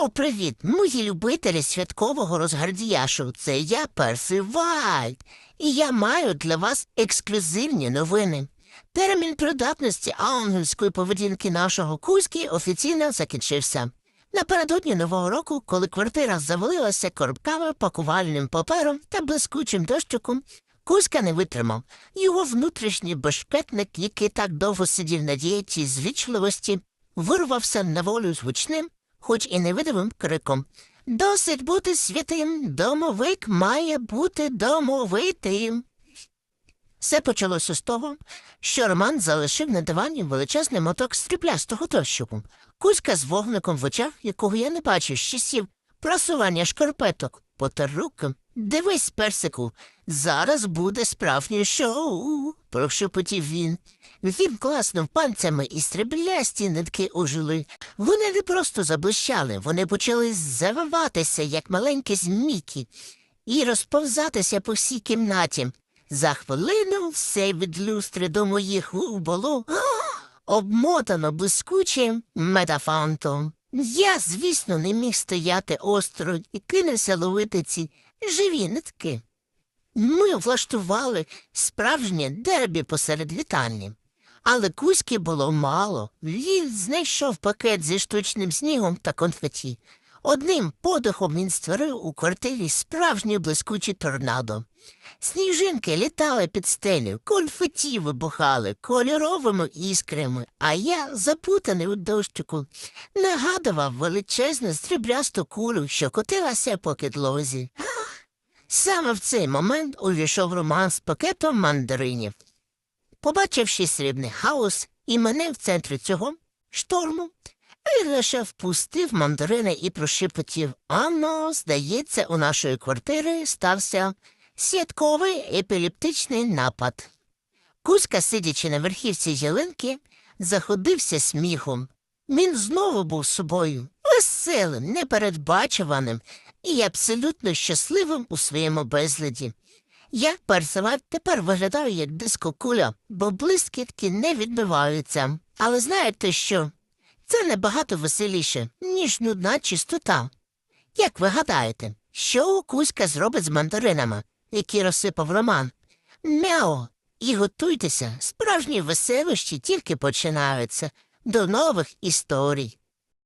Йоу, привіт! Мої любителі святкового розгардіяшу. Це я Перси Вайт. І я маю для вас ексклюзивні новини. Термін придатності ангельської поведінки нашого Кузьки офіційно закінчився. Напередодні нового року, коли квартира завалилася коробками, пакувальним папером та блискучим дощиком, Кузька не витримав. Його внутрішній бешкетник, який так довго сидів на дієті звічливості, вирвався на волю з гучним, хоч і невидимим криком. Досить бути святим, домовик має бути домовитим. Все почалося з того, що Роман залишив на дивані величезний моток стріплястого тощику, Кузька з вогником в очах, якого я не бачив з часів просування шкарпеток, потер руки. Дивись, персику, зараз буде справжнє шоу, прошепотів він. Він класнув пальцями і стріблясті нитки ожили. Вони не просто заблищали, вони почали завиватися, як маленькі змійки, і розповзатися по всій кімнаті. За хвилину все від люстри до моїх губ було обмотано блискучим метафантом. Я, звісно, не міг стояти осторонь і кинувся ловити ці живі нитки. Ми влаштували справжнє дербі посеред літальні. Але кузьки було мало. Він знайшов пакет зі штучним снігом та конфеті. Одним подихом він створив у квартирі справжнє блискуче торнадо. Сніжинки літали під стелю, конфеті вибухали кольоровими іскрами, а я, запутаний у дощику, нагадував величезну стріблясту кулю, що котилася по підлозі. Саме в цей момент увійшов Роман з пакетом мандаринів. Побачивши срібний хаос і мене в центрі цього шторму, він лише впустив мандарини і прошепотів Анно, здається, у нашої квартири стався святковий епілептичний напад. Кузька, сидячи на верхівці ялинки, заходився сміхом. Він знову був собою, веселим, непередбачуваним і абсолютно щасливим у своєму безладі. Я, персиват, тепер виглядаю як дискокуля, бо блискітки не відбиваються. Але знаєте що? Це набагато веселіше, ніж нудна чистота. Як ви гадаєте, що Кузька зробить з мандаринами, які розсипав Роман? Мяо! І готуйтеся, справжні веселощі тільки починаються. До нових історій.